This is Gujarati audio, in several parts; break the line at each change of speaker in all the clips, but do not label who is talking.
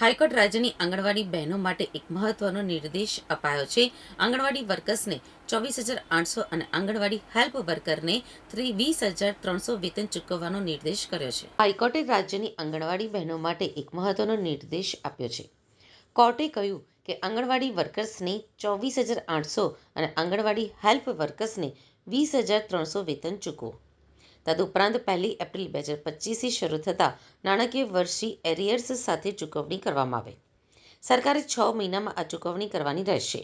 હાઈકોર્ટ રાજ્યની આંગણવાડી બહેનો માટે એક મહત્વનો નિર્દેશ અપાયો છે. આંગણવાડી વર્કર્સને ચોવીસ હજાર આઠસો અને આંગણવાડી હેલ્પ વર્કરને ત્રી, વીસ હજાર ત્રણસો વેતન ચૂકવવાનો નિર્દેશ કર્યો છે. હાઈકોર્ટે રાજ્યની આંગણવાડી બહેનો માટે એક મહત્વનો નિર્દેશ આપ્યો છે. કોર્ટે કહ્યું કે આંગણવાડી વર્કર્સને ચોવીસ હજાર આઠસો અને આંગણવાડી હેલ્પ વર્કર્સને વીસ હજાર ત્રણસો વેતન ચૂકવો. તદુપરાંત પહેલી એપ્રિલ બે હજાર પચીસથી શરૂ થતા નાણાકીય વર્ષની એરિયર્સ સાથે ચૂકવણી કરવામાં આવે. સરકારે છ મહિનામાં આ ચૂકવણી કરવાની રહેશે.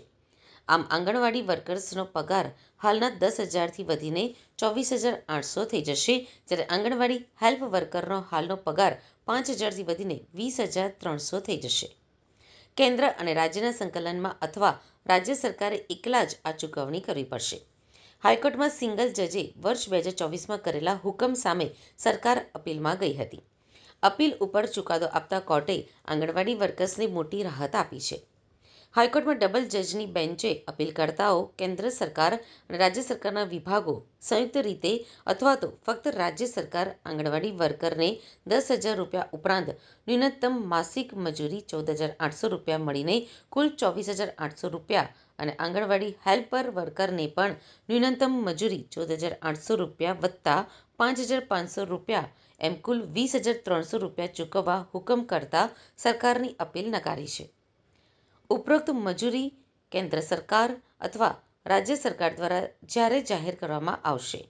આમ આંગણવાડી વર્કર્સનો પગાર હાલના દસ હજારથી વધીને ચોવીસ હજાર આઠસો થઈ જશે, જ્યારે આંગણવાડી હેલ્પ વર્કરનો હાલનો પગાર પાંચ હજારથી વધીને વીસ હજાર ત્રણસો થઈ જશે. કેન્દ્ર અને રાજ્યના સંકલનમાં અથવા રાજ્ય સરકારે એકલા જ આ ચૂકવણી કરવી પડશે. હાઈકોર્ટમાં સિંગલ જજે વર્ષ બે હજાર ચોવીસમાં કરેલા હુકમ સામે સરકાર અપીલમાં ગઈ હતી. અપીલ ઉપર ચુકાદો આપતા કોર્ટે આંગણવાડી વર્કર્સને મોટી રાહત આપી છે. હાઈકોર્ટમાં ડબલ જજની બેન્ચે અપીલકર્તાઓ, કેન્દ્ર સરકાર અને રાજ્ય સરકારના વિભાગો સંયુક્ત રીતે અથવા તો ફક્ત રાજ્ય સરકાર આંગણવાડી વર્કરને દસ હજાર રૂપિયા ઉપરાંત ન્યૂનતમ માસિક મજૂરી ચૌદ હજાર આઠસો રૂપિયા મળીને કુલ ચોવીસ હજાર આઠસો રૂપિયા અને આંગણવાડી હેલ્પર વર્કરને પણ ન્યૂનતમ મજૂરી ચૌદ હજાર આઠસો રૂપિયા વત્તા પાંચ હજાર પાંચસો રૂપિયા એમ કુલ વીસ હજાર ત્રણસો રૂપિયા ચૂકવવા હુકમ કરતા સરકારની અપીલ નકારી છે. ઉપરોક્ત મજૂરી કેન્દ્ર સરકાર અથવા રાજ્ય સરકાર દ્વારા જ્યારે જાહેર કરવામાં આવશે,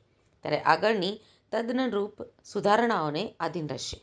ત્યારે આગળની તદનુરૂપ સુધારણાઓને આધીન રહેશે.